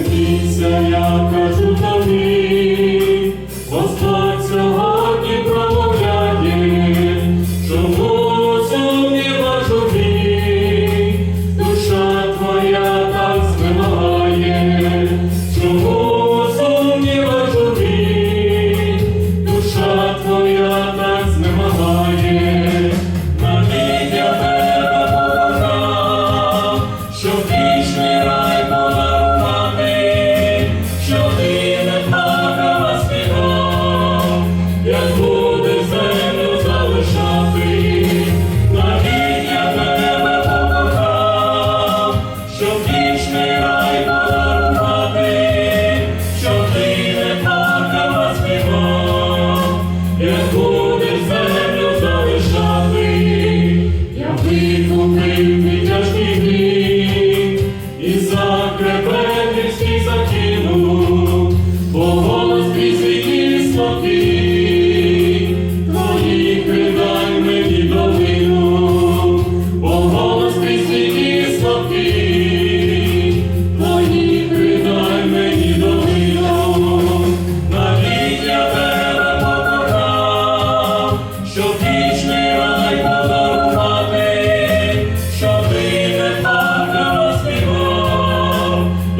Закися, я кажу тобі. Я викупив мій тяжкий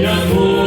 让